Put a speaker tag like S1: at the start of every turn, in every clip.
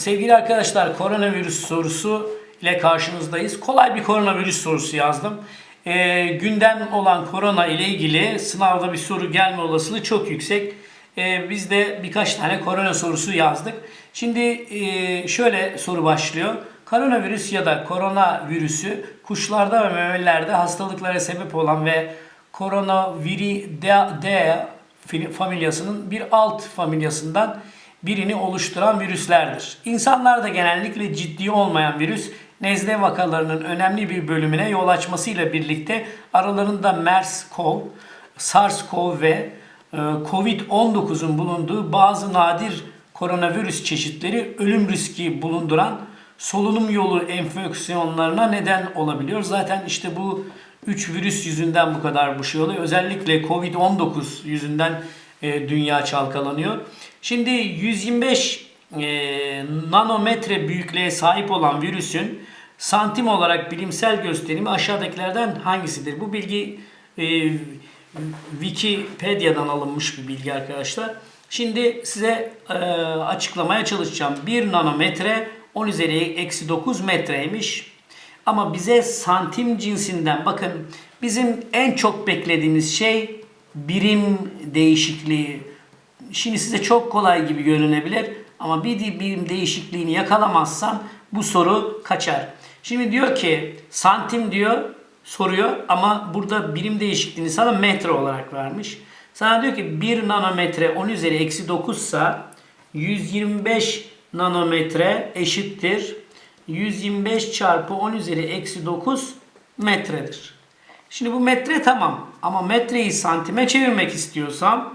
S1: sevgili arkadaşlar koronavirüs sorusu ile karşınızdayız. Kolay bir koronavirüs sorusu yazdım. Ee, gündem olan korona ile ilgili sınavda bir soru gelme olasılığı çok yüksek. Ee, biz de birkaç tane korona sorusu yazdık. Şimdi e, şöyle soru başlıyor. Koronavirüs ya da koronavirüsü kuşlarda ve memelilerde hastalıklara sebep olan ve Coronaviridae familyasının bir alt familyasından birini oluşturan virüslerdir. İnsanlarda genellikle ciddi olmayan virüs nezle vakalarının önemli bir bölümüne yol açmasıyla birlikte aralarında MERS-CoV, SARS-CoV ve e, COVID-19'un bulunduğu bazı nadir koronavirüs çeşitleri ölüm riski bulunduran solunum yolu enfeksiyonlarına neden olabiliyor. Zaten işte bu 3 virüs yüzünden bu kadar bu şey oluyor. Özellikle Covid-19 yüzünden e, dünya çalkalanıyor. Şimdi 125 e, nanometre büyüklüğe sahip olan virüsün santim olarak bilimsel gösterimi aşağıdakilerden hangisidir? Bu bilgi e, Wikipedia'dan alınmış bir bilgi arkadaşlar. Şimdi size e, açıklamaya çalışacağım. 1 nanometre 10 üzeri eksi 9 metreymiş. Ama bize santim cinsinden bakın bizim en çok beklediğimiz şey birim değişikliği. Şimdi size çok kolay gibi görünebilir ama bir birim değişikliğini yakalamazsam bu soru kaçar. Şimdi diyor ki santim diyor soruyor ama burada birim değişikliğini sana metre olarak vermiş. Sana diyor ki 1 nanometre 10 üzeri eksi 9 ise 125 nanometre eşittir 125 çarpı 10 üzeri eksi 9 metredir. Şimdi bu metre tamam ama metreyi santime çevirmek istiyorsam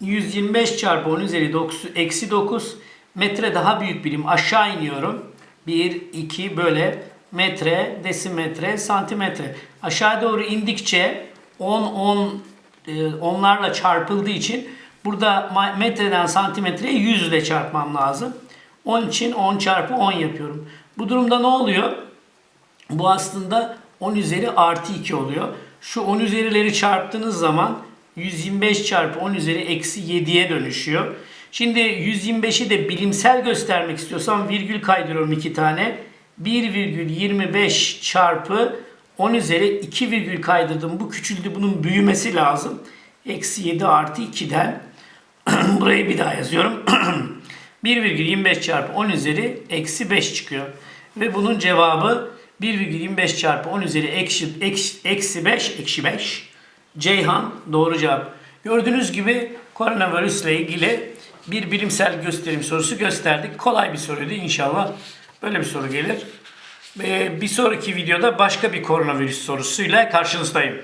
S1: 125 çarpı 10 üzeri 9, eksi 9 metre daha büyük birim aşağı iniyorum. 1, 2 böyle metre, desimetre, santimetre. Aşağı doğru indikçe 10, 10 e, onlarla çarpıldığı için burada metreden santimetreye 100 ile çarpmam lazım. 10 için 10 çarpı 10 yapıyorum. Bu durumda ne oluyor? Bu aslında 10 üzeri artı 2 oluyor. Şu 10 üzerileri çarptığınız zaman 125 çarpı 10 üzeri eksi 7'ye dönüşüyor. Şimdi 125'i de bilimsel göstermek istiyorsam virgül kaydırıyorum 2 tane. 1,25 çarpı 10 üzeri 2 virgül kaydırdım. Bu küçüldü. Bunun büyümesi lazım. Eksi 7 artı 2'den. Burayı bir daha yazıyorum. 1,25 çarpı 10 üzeri eksi 5 çıkıyor. Ve bunun cevabı 1,25 çarpı 10 üzeri eksi, eksi, eksi 5, eksi 5. Ceyhan doğru cevap. Gördüğünüz gibi koronavirüsle ilgili bir bilimsel gösterim sorusu gösterdik. Kolay bir soruydu inşallah. Böyle bir soru gelir. Ee, bir sonraki videoda başka bir koronavirüs sorusuyla karşınızdayım.